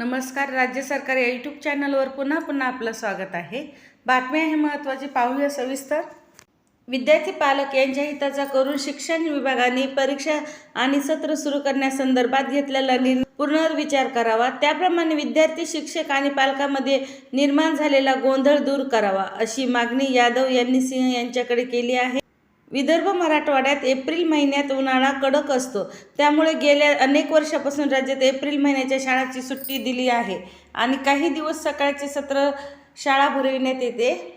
नमस्कार राज्य सरकार या यूट्यूब चॅनलवर पुन्हा पुन्हा आपलं स्वागत आहे. बातम्या हे महत्त्वाची पाहूया सविस्तर. विद्यार्थी पालक यांच्या हिताचा करून शिक्षण विभागाने परीक्षा आणि सत्र सुरू करण्यासंदर्भात घेतलेला निर्णय पुनर्विचार करावा. त्याप्रमाणे विद्यार्थी शिक्षक आणि पालकांमध्ये निर्माण झालेला गोंधळ दूर करावा अशी मागणी यादव यांनी सिंह यांच्याकडे केली आहे. विदर्भ मराठवाड्यात एप्रिल महिन्यात उन्हाळा कडक असतो. त्यामुळे गेल्या अनेक वर्षापासून राज्यात एप्रिल महिन्याच्या शाळाची सुट्टी दिली आहे. आणि काही दिवस सकाळचे सत्र शाळा भरविण्यात येते.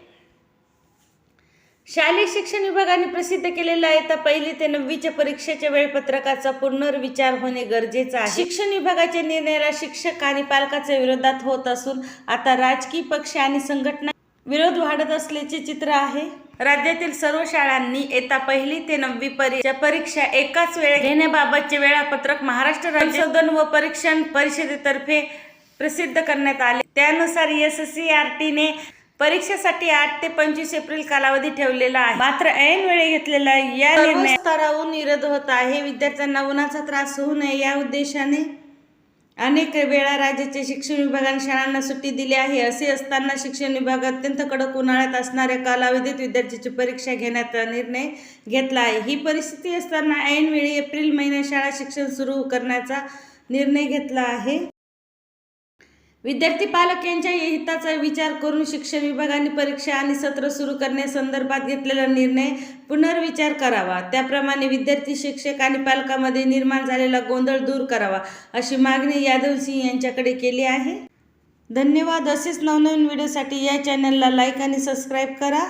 शालेय शिक्षण विभागाने प्रसिद्ध केलेलं आहे. तर पहिली ते नववीच्या परीक्षेच्या वेळपत्रकाचा पुनर्विचार होणे गरजेचं आहे. शिक्षण विभागाच्या निर्णयाला शिक्षक आणि पालकाच्या विरोधात होत असून आता राजकीय पक्ष आणि संघटना विरोध वाढत असल्याचे चित्र आहे. राज्यातील सर्व शाळांनी इयत्ता पहिली ते नववी परीक्षा परीक्षा एकाच वेळेस घेण्याबाबतचे वेळापत्रक महाराष्ट्र राज्य संशोधन व परीक्षण परिषदेतर्फे प्रसिद्ध करण्यात आले. त्यानुसार एस सी आर टीने परीक्षेसाठी आठ ते पंचवीस एप्रिल कालावधी ठेवलेला आहे. मात्र ऐन वेळी घेतलेला या निर्णय स्तरावरून विरोध होत आहे. विद्यार्थ्यांना उन्हाचा त्रास होऊ नये या उद्देशाने अनेक वेळा राज्याच्या शिक्षण विभागाने शाळांना सुट्टी दिली आहे. असे असताना शिक्षण विभाग अत्यंत कडक उन्हाळ्यात असणाऱ्या कालावधीत विद्यार्थ्याची परीक्षा घेण्याचा निर्णय घेतला आहे. ही परिस्थिती असताना ऐनवेळी एप्रिल महिन्यात शाळा शिक्षण सुरू करण्याचा निर्णय घेतला आहे. विद्यार्थी पालक यांच्या हिताचा विचार करून शिक्षण विभागाने परीक्षा आणि सत्र सुरू करण्यासंदर्भात घेतलेला निर्णय पुनर्विचार करावा. त्याप्रमाणे विद्यार्थी शिक्षक आणि पालकामध्ये निर्माण झालेला गोंधळ दूर करावा अशी मागणी यादव सिंह यांच्याकडे केली आहे. धन्यवाद. असेच नवनवीन व्हिडिओसाठी या चॅनलला लाईक आणि सबस्क्राईब करा.